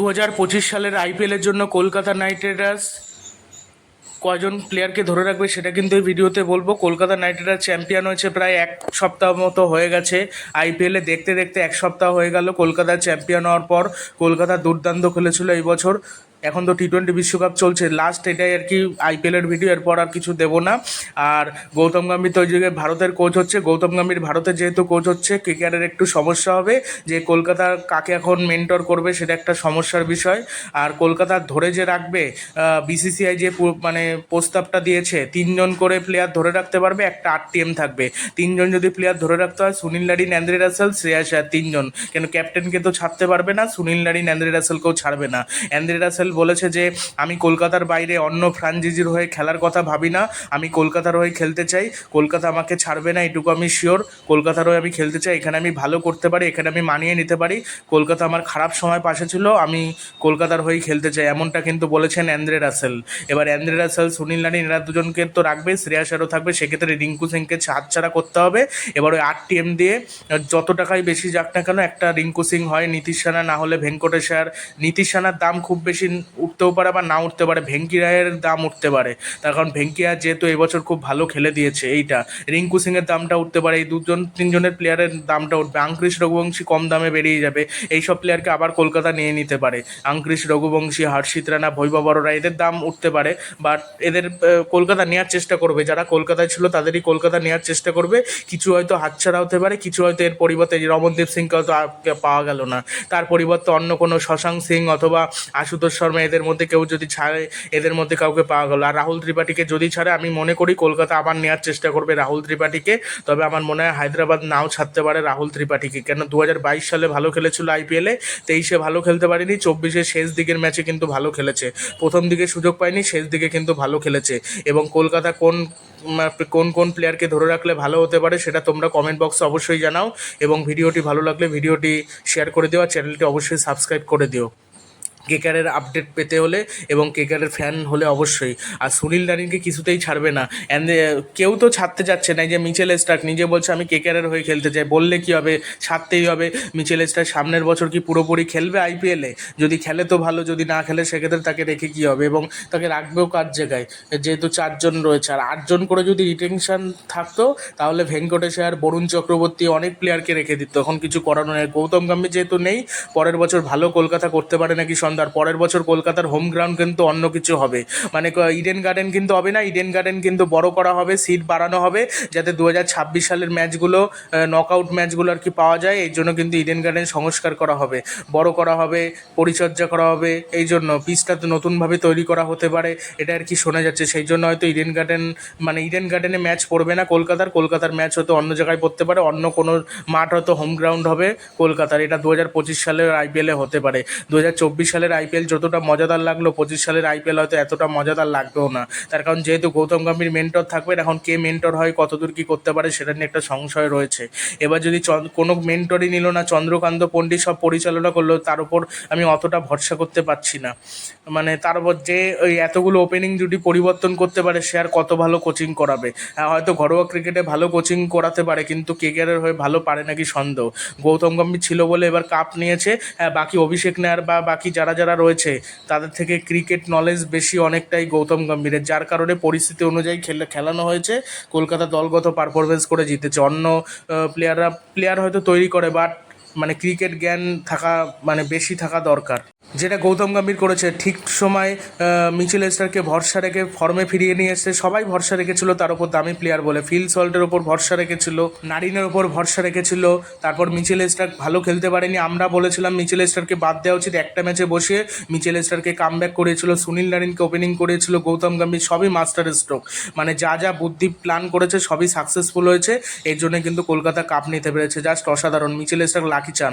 দু হাজার পঁচিশ সালের আইপিএলের জন্য কলকাতা নাইট রাইডার্স কয়জন প্লেয়ারকে ধরে রাখবে সেটা কিন্তু এই ভিডিওতে বলব। কলকাতা নাইট রাইডার্স চ্যাম্পিয়ন হয়েছে প্রায় এক সপ্তাহ মতো হয়ে গেছে। আইপিএলে দেখতে দেখতে এক সপ্তাহ হয়ে গেল। কলকাতা চ্যাম্পিয়ন হওয়ার পর কলকাতা দুর্দান্ত খেলেছিল এই বছর। এখন তো টি টোয়েন্টি বিশ্বকাপ চলছে। লাস্ট এটাই আর কি আইপিএলের ভিডিও এরপর আর কিছু দেবো না। আর গৌতম গম্ভীর তো জায়গায় ভারতের কোচ হচ্ছে। গৌতম গম্ভীর ভারতের যেহেতু কোচ হচ্ছে কেকেআরের একটু সমস্যা হবে। যে কলকাতার কাকে এখন মেন্টর করবে সেটা একটা সমস্যার বিষয়। আর কলকাতার ধরে যে রাখবে বিসিসিআই যে মানে প্রস্তাবটা দিয়েছে, তিনজন করে প্লেয়ার ধরে রাখতে পারবে, একটা আট টিএম থাকবে। তিনজন যদি প্লেয়ার ধরে রাখতে হয়, Sunil Narine Andre Russell, Shreyas তিনজন। কেন ক্যাপ্টেনকে তো ছাড়তে পারবে না, সুনীল লারিন অ্যান্দ্রে রাসেলকেও ছাড়বে না। অ্যান্দ্রে রাসেল বলেছে যে, আমি কলকাতার বাইরে অন্য ফ্রাঞ্চাইজির হয়ে খেলার কথা ভাবি না। আমি কলকাতার হয়ে খেলতে চাই। কলকাতা আমাকে ছাড়বে না, এটুকু আমি শিওর কলকাতার হয়ে আমি খেলতে চাই। এখানে আমি ভালো করতে পারি, এখানে আমি মানিয়ে নিতে পারি। কলকাতা আমার খারাপ সময় পাশে ছিল। আমি কলকাতার হয়েই খেলতে চাই। এমনটা কিন্তু বলেছেন অ্যান্দ্রে রাসেল। এবার অ্যান্দ্রে রাসেল, সুনীল নারিন, এরা দুজনকে তো রাখবে শ্রেয়াসারও থাকবে। সেক্ষেত্রে রিঙ্কু সিংকে হাতছাড়া করতে হবে। এবার ওই আট টিএম দিয়ে যত টাকাই বেশি যাক না কেন, একটা রিঙ্কু সিং হয়, নীতিশ রানা না হলে ভেঙ্কটেশ্বর। নীতিশ রানার দাম খুব বেশি উঠতেও পারে বা না উঠতে পারে। ভেঙ্কি রায়ের দাম উঠতে পারে। তার কারণ ভেঙ্কি রায় যেহেতু এবছর খুব ভালো খেলে দিয়েছে এইটা। রিঙ্কু সিংয়ের দামটা উঠতে পারে। এই দুজন, তিনজনের প্লেয়ারের দামটা উঠবে। আঙ্ক্রিস রঘুবংশী কম দামে বেরিয়ে যাবে। এইসব প্লেয়ারকে আবার কলকাতা নিয়ে নিতে পারে। আঙ্ক্রিস রঘুবংশী, হর্ষিত রানা ভৈবব বড়রা এদের দাম উঠতে পারে। বাট এদের কলকাতা নেওয়ার চেষ্টা করবে। যারা কলকাতায় ছিল তাদেরই কলকাতা নেওয়ার চেষ্টা করবে। কিছু হয়তো হাতছাড়া হতে পারে, কিছু হয়তো এর পরিবর্তে রমনদীপ সিংকে হয়তো পাওয়া গেল না। তার পরিবর্তে অন্য কোনো শশাঙ্ক সিং অথবা আশুতোষ এদের মধ্যে কেউ যদি ছাড়ে, এদের মধ্যে কাউকে পাওয়া গেল। আর রাহুল ত্রিপাঠীকে যদি ছাড়ে, আমি মনে করি কলকাতা আবার নেওয়ার চেষ্টা করবে রাহুল ত্রিপাঠীকে। তবে আমার মনে হয় হায়দ্রাবাদ নাও ছাড়তে পারে রাহুল ত্রিপাঠীকে। কেন দু হাজার বাইশ সালে ভালো খেলেছিল আইপিএলে তেইশে ভালো খেলতে পারেনি, চব্বিশে শেষ দিকের ম্যাচে কিন্তু ভালো খেলেছে। প্রথম দিকে সুযোগ পায়নি, শেষ দিকে কিন্তু ভালো খেলেছে। এবং কলকাতা কোন কোন কোন প্লেয়ারকে ধরে রাখলে ভালো হতে পারে সেটা তোমরা কমেন্ট বক্সে অবশ্যই জানাও। এবং ভিডিওটি ভালো লাগলে ভিডিওটি শেয়ার করে দিও, আর চ্যানেলটি অবশ্যই সাবস্ক্রাইব করে দিও। কেকারের আপডেট পেতে হলে এবং কেকারের ফ্যান হলে অবশ্যই। আর সুনীল নারিনকে কিছুতেই ছাড়বে না। অ্যান্ড কেউ তো ছাড়তে যাচ্ছে না। এই যে মিচেল স্টার্ক নিজে বলছে, আমি কেকারের হয়ে খেলতে চাই। বললে কি হবে? ছাড়তেই হবে। মিচেল স্টার্ক সামনের বছর কি পুরোপুরি খেলবে আইপিএলে যদি খেলে তো ভালো, যদি না খেলে সেক্ষেত্রে তাকে রেখে কি হবে? এবং তাকে রাখবেও কার জায়গায়? যেহেতু চারজন রয়েছে। আর আটজন করে যদি রিটেনশন থাকতো, তাহলে ভেঙ্কটেশ্বর বরুণ চক্রবর্তী অনেক প্লেয়ারকে রেখে দিত। এখন কিছু করানো নেই। গৌতম গম্ভীর যেহেতু নেই, পরের বছর ভালো কলকাতা করতে পারে নাকি সন্ধ্যার পরের বছর কলকাতার হোম গ্রাউন্ড কিন্তু অন্য কিছু হবে। মানে ইডেন গার্ডেন কিন্তু হবে না ইডেন গার্ডেন কিন্তু বড় করা হবে সিট বাড়ানো হবে, যাতে দু হাজার ছাব্বিশ সালের ম্যাচগুলো নকআউট ম্যাচগুলো আর কি পাওয়া যায় এই জন্য কিন্তু ইডেন গার্ডেন সংস্কার করা হবে। বড় করা হবে, পরিচর্যা করা হবে, এই জন্য পিচটা তো নতুনভাবে তৈরি করা হতে পারে, এটা আর কি শোনা যাচ্ছে। সেই জন্য হয়তো ইডেন গার্ডেন মানে ইডেন গার্ডেনে ম্যাচ পড়বে না কলকাতার কলকাতার ম্যাচ হয়তো অন্য জায়গায় পড়তে পারে, অন্য কোনো মাঠ হয়তো হোম গ্রাউন্ড হবে কলকাতার। এটা দু হাজার পঁচিশ সালের আইপিএলে হতে পারে। দু চব্বিশ সালের আইপিএল যতটা মজাদার লাগল পঁচিশ সালের আইপিএল হয়তো এতটা মজাদার লাগবেও না। তার কারণ যেহেতু গৌতম গম্ভীর মেন্টর থাকবেন এখন কে মেন্টর হয় কতদূর কী করতে পারে সেটা নিয়ে একটা সংশয় রয়েছে। এবার যদি কোনো মেন্টরই নিল না চন্দ্রকান্ত পণ্ডিত সব পরিচালনা করল তার উপর আমি অতটা ভরসা করতে পারছি না। মানে তার উপর যে ওই এতগুলো ওপেনিং জুটি পরিবর্তন করতে পারে সে আর কত ভালো কোচিং করাবে? হ্যাঁ, হয়তো ঘরোয়া ক্রিকেটে ভালো কোচিং করাতে পারে কিন্তু কেকেআরের হয়ে ভালো পারে নাকি সন্দেহ? গৌতম গম্ভীর ছিল বলে এবার কাপ নিয়েছে। হ্যাঁ বাকি অভিষেক নেয়ার বা বাকি যারা যারা রয়েছে, তাদের থেকে ক্রিকেট নলেজ বেশি অনেকটাই গৌতম গম্ভীরের। যার কারণে পরিস্থিতি অনুযায়ী খেলে, খেলানো হয়েছে। কলকাতা দলগত পারফরমেন্স করে জিতেছে। অন্য প্লেয়াররা প্লেয়ার হয়তো তৈরি করে বাট মানে ক্রিকেট জ্ঞান থাকা মানে বেশি থাকা দরকার। যেটা গৌতম গম্ভীর করেছে, ঠিক সময় মিচেল স্টারকে ভরসা রেখে ফর্মে ফিরিয়ে নিয়ে এসছে। সবাই ভরসা রেখেছিল তার উপর দামি প্লেয়ার বলে। ফিল সল্টের ওপর ভরসা রেখেছিল, নারিনের ওপর ভরসা রেখেছিল, তারপর মিচেল স্টার্ক ভালো খেলতে পারেনি। আমরা বলেছিলাম মিচেল স্টারকে বাদ দেওয়া উচিত একটা ম্যাচে বসে। মিচেল স্টারকে কাম ব্যাক করেছিল, সুনীল নারিনকে ওপেনিং করেছিল, গৌতম গম্ভীর সবই মাস্টার স্ট্রোক মানে যা যা বুদ্ধি প্ল্যান করেছে সবই সাকসেসফুল হয়েছে। এর জন্য কিন্তু কলকাতা কাপ নিতে পেরেছে। জাস্ট অসাধারণ। মিচেল স্টার্ক লাকি চান